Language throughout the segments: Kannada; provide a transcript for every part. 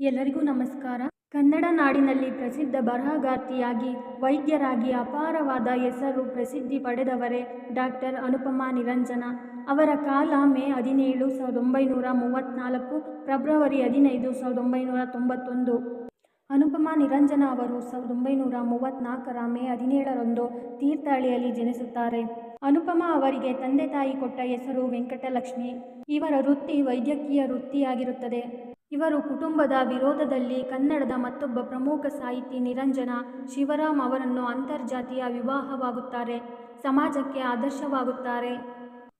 ಎಲ್ಲರಿಗೂ ನಮಸ್ಕಾರ. ಕನ್ನಡ ನಾಡಿನಲ್ಲಿ ಪ್ರಸಿದ್ಧ ಬರಹಗಾರ್ತಿಯಾಗಿ, ವೈದ್ಯರಾಗಿ ಅಪಾರವಾದ ಹೆಸರು ಪ್ರಸಿದ್ಧಿ ಪಡೆದವರೇ ಡಾಕ್ಟರ್ ಅನುಪಮಾ ನಿರಂಜನ. ಅವರ ಕಾಲ ಮೇ ಹದಿನೇಳು ಸಾವಿರದ ಒಂಬೈನೂರ ಮೂವತ್ತ್ನಾಲ್ಕು ಫೆಬ್ರವರಿ ಹದಿನೈದು ಸಾವಿರದ ಒಂಬೈನೂರ ತೊಂಬತ್ತೊಂದು. ಅನುಪಮಾ ನಿರಂಜನ ಅವರು ಸಾವಿರದ ಒಂಬೈನೂರ ಮೂವತ್ತ್ನಾಲ್ಕರ ಮೇ ಹದಿನೇಳರಂದು ತೀರ್ಥಹಳ್ಳಿಯಲ್ಲಿ ಜನಿಸುತ್ತಾರೆ. ಅನುಪಮಾ ಅವರಿಗೆ ತಂದೆ ತಾಯಿ ಕೊಟ್ಟ ಹೆಸರು ವೆಂಕಟಲಕ್ಷ್ಮಿ. ಇವರ ವೃತ್ತಿ ವೈದ್ಯಕೀಯ ವೃತ್ತಿಯಾಗಿರುತ್ತದೆ. ಇವರು ಕುಟುಂಬದ ವಿರೋಧದಲ್ಲಿ ಕನ್ನಡದ ಮತ್ತೊಬ್ಬ ಪ್ರಮುಖ ಸಾಹಿತಿ ನಿರಂಜನ ಶಿವರಾಮ್ ಅವರನ್ನು ಅಂತರ್ಜಾತಿಯ ವಿವಾಹವಾಗುತ್ತಾರೆ, ಸಮಾಜಕ್ಕೆ ಆದರ್ಶವಾಗುತ್ತಾರೆ.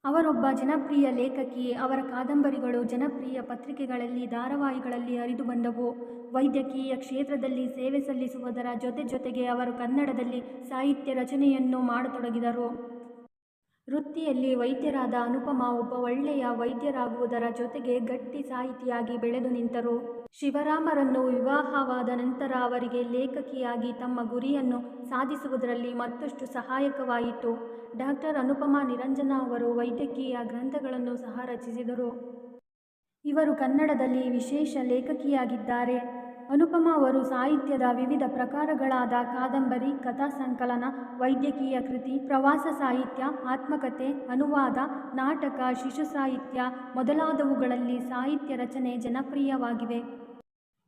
ಅವರೊಬ್ಬ ಜನಪ್ರಿಯ ಲೇಖಕಿ, ಅವರ ಕಾದಂಬರಿಗಳು ಜನಪ್ರಿಯ ಪತ್ರಿಕೆಗಳಲ್ಲಿ ಧಾರಾವಾಹಿಗಳಲ್ಲಿ ಹರಿದು ಬಂದವು. ವೈದ್ಯಕೀಯ ಕ್ಷೇತ್ರದಲ್ಲಿ ಸೇವೆ ಸಲ್ಲಿಸುವುದರ ಜೊತೆ ಜೊತೆಗೆ ಅವರು ಕನ್ನಡದಲ್ಲಿ ಸಾಹಿತ್ಯ ರಚನೆಯನ್ನು ಮಾಡತೊಡಗಿದರು. ವೃತ್ತಿಯಲ್ಲಿ ವೈದ್ಯರಾದ ಅನುಪಮಾ ಒಬ್ಬ ಒಳ್ಳೆಯ ವೈದ್ಯರಾಗುವುದರ ಜೊತೆಗೆ ಗಟ್ಟಿ ಸಾಹಿತಿಯಾಗಿ ಬೆಳೆದು ನಿಂತರು. ಶಿವರಾಮರನ್ನು ವಿವಾಹವಾದ ನಂತರ ಅವರಿಗೆ ಲೇಖಕಿಯಾಗಿ ತಮ್ಮ ಗುರಿಯನ್ನು ಸಾಧಿಸುವುದರಲ್ಲಿ ಮತ್ತಷ್ಟು ಸಹಾಯಕವಾಯಿತು. ಡಾಕ್ಟರ್ ಅನುಪಮಾ ನಿರಂಜನ ಅವರು ವೈದ್ಯಕೀಯ ಗ್ರಂಥಗಳನ್ನು ಸಹ ರಚಿಸಿದರು. ಇವರು ಕನ್ನಡದಲ್ಲಿ ವಿಶೇಷ ಲೇಖಕಿಯಾಗಿದ್ದಾರೆ. ಅನುಪಮ ಅವರು ಸಾಹಿತ್ಯದ ವಿವಿಧ ಪ್ರಕಾರಗಳಾದ ಕಾದಂಬರಿ, ಕಥಾ ಸಂಕಲನ, ವೈದ್ಯಕೀಯ ಕೃತಿ, ಪ್ರವಾಸ ಸಾಹಿತ್ಯ, ಆತ್ಮಕಥೆ, ಅನುವಾದ, ನಾಟಕ, ಶಿಶು ಸಾಹಿತ್ಯ ಮೊದಲಾದವುಗಳಲ್ಲಿ ಸಾಹಿತ್ಯ ರಚನೆ ಜನಪ್ರಿಯವಾಗಿವೆ.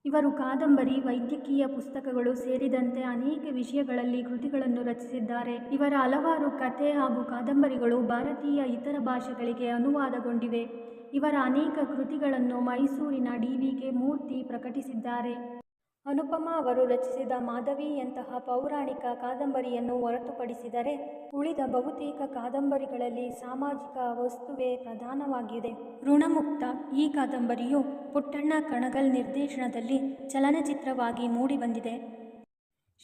ಇವರು ಕಾದಂಬರಿ, ವೈದ್ಯಕೀಯ ಪುಸ್ತಕಗಳು ಸೇರಿದಂತೆ ಅನೇಕ ವಿಷಯಗಳಲ್ಲಿ ಕೃತಿಗಳನ್ನು ರಚಿಸಿದ್ದಾರೆ. ಇವರ ಹಲವಾರು ಕಥೆ ಹಾಗೂ ಕಾದಂಬರಿಗಳು ಭಾರತೀಯ ಇತರ ಭಾಷೆಗಳಿಗೆ ಅನುವಾದಗೊಂಡಿವೆ. ಇವರ ಅನೇಕ ಕೃತಿಗಳನ್ನು ಮೈಸೂರಿನ ಡಿ ವಿ ಕೆ ಮೂರ್ತಿ ಪ್ರಕಟಿಸಿದ್ದಾರೆ. ಅನುಪಮ ಅವರು ರಚಿಸಿದ ಮಾಧವಿಯಂತಹ ಪೌರಾಣಿಕ ಕಾದಂಬರಿಯನ್ನು ಹೊರತುಪಡಿಸಿದರೆ ಉಳಿದ ಬಹುತೇಕ ಕಾದಂಬರಿಗಳಲ್ಲಿ ಸಾಮಾಜಿಕ ವಸ್ತುವೇ ಪ್ರಧಾನವಾಗಿದೆ. ಋಣಮುಕ್ತ ಈ ಕಾದಂಬರಿಯು ಪುಟ್ಟಣ್ಣ ಕಣಗಲ್ ನಿರ್ದೇಶನದಲ್ಲಿ ಚಲನಚಿತ್ರವಾಗಿ ಮೂಡಿಬಂದಿದೆ.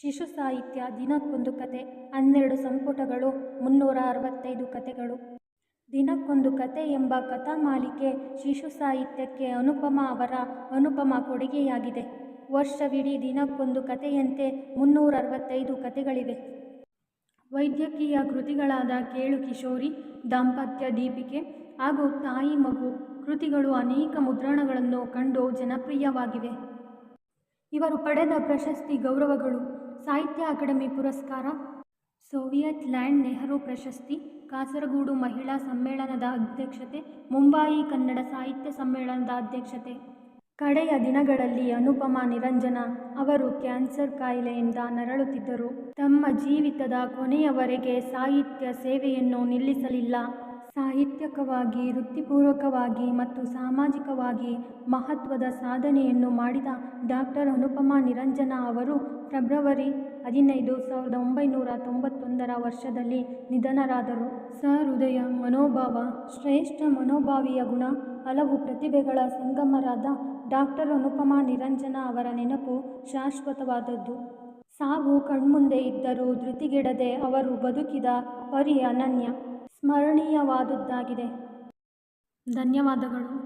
ಶಿಶು ಸಾಹಿತ್ಯ ದಿನಕ್ಕೊಂದು ಕತೆ, ಹನ್ನೆರಡು ಸಂಪುಟಗಳು, ಮುನ್ನೂರ ಅರವತ್ತೈದು ಕತೆಗಳು. ದಿನಕ್ಕೊಂದು ಕತೆ ಎಂಬ ಕಥಾಮಾಲಿಕೆ ಶಿಶು ಸಾಹಿತ್ಯಕ್ಕೆ ಅನುಪಮ ಅವರ ಅನುಪಮ ಕೊಡುಗೆಯಾಗಿದೆ. ವರ್ಷವಿಡೀ ದಿನಕ್ಕೊಂದು ಕಥೆಯಂತೆ ಮುನ್ನೂರ ಅರವತ್ತೈದು ಕತೆಗಳಿವೆ ವೈದ್ಯಕೀಯ ಕೃತಿಗಳಾದ ಕೇಳು ಕಿಶೋರಿ, ದಾಂಪತ್ಯ ದೀಪಿಕೆ ಹಾಗೂ ತಾಯಿ ಮಗು ಕೃತಿಗಳು ಅನೇಕ ಮುದ್ರಣಗಳನ್ನು ಕಂಡು ಜನಪ್ರಿಯವಾಗಿವೆ. ಇವರು ಪಡೆದ ಪ್ರಶಸ್ತಿ ಗೌರವಗಳು ಸಾಹಿತ್ಯ ಅಕಾಡೆಮಿ ಪುರಸ್ಕಾರ, ಸೋವಿಯತ್ ಲ್ಯಾಂಡ್ ನೆಹರು ಪ್ರಶಸ್ತಿ, ಕಾಸರಗೂಡು ಮಹಿಳಾ ಸಮ್ಮೇಳನದ ಅಧ್ಯಕ್ಷತೆ, ಮುಂಬಯಿ ಕನ್ನಡ ಸಾಹಿತ್ಯ ಸಮ್ಮೇಳನದ ಅಧ್ಯಕ್ಷತೆ. ಕಡೆಯ ದಿನಗಳಲ್ಲಿ ಅನುಪಮಾ, ನಿರಂಜನ ಅವರು ಕ್ಯಾನ್ಸರ್ ಕಾಯಿಲೆಯಿಂದ ನರಳುತ್ತಿದ್ದರು. ತಮ್ಮ ಜೀವಿತದ ಕೊನೆಯವರೆಗೆ ಸಾಹಿತ್ಯ ಸೇವೆಯನ್ನು ನಿಲ್ಲಿಸಲಿಲ್ಲ. ಸಾಹಿತ್ಯಕವಾಗಿ, ವೃತ್ತಿಪೂರ್ವಕವಾಗಿ ಮತ್ತು ಸಾಮಾಜಿಕವಾಗಿ ಮಹತ್ವದ ಸಾಧನೆಯನ್ನು ಮಾಡಿದ ಡಾಕ್ಟರ್ ಅನುಪಮಾ, ನಿರಂಜನ ಅವರು ಫೆಬ್ರವರಿ ಹದಿನೈದು ಸಾವಿರದ ಒಂಬೈನೂರ ತೊಂಬತ್ತೊಂದರ ವರ್ಷದಲ್ಲಿ ನಿಧನರಾದರು. ಸಹೃದಯ ಮನೋಭಾವ, ಶ್ರೇಷ್ಠ ಮನೋಭಾವಿಯ ಗುಣ ಹಲವು ಪ್ರತಿಭೆಗಳ ಸಂಗಮರಾದ ಡಾಕ್ಟರ್ ಅನುಪಮಾ ನಿರಂಜನ ಅವರ ನೆನಪು ಶಾಶ್ವತವಾದದ್ದು. ಸಾವು ಕಣ್ಮುಂದೆ ಇದ್ದರೂ ಧೃತಿಗೆಡದೆ ಅವರು ಬದುಕಿದ ಪರಿ ಅನನ್ಯ, ಸ್ಮರಣೀಯವಾದುದ್ದಾಗಿದೆ. ಧನ್ಯವಾದಗಳು.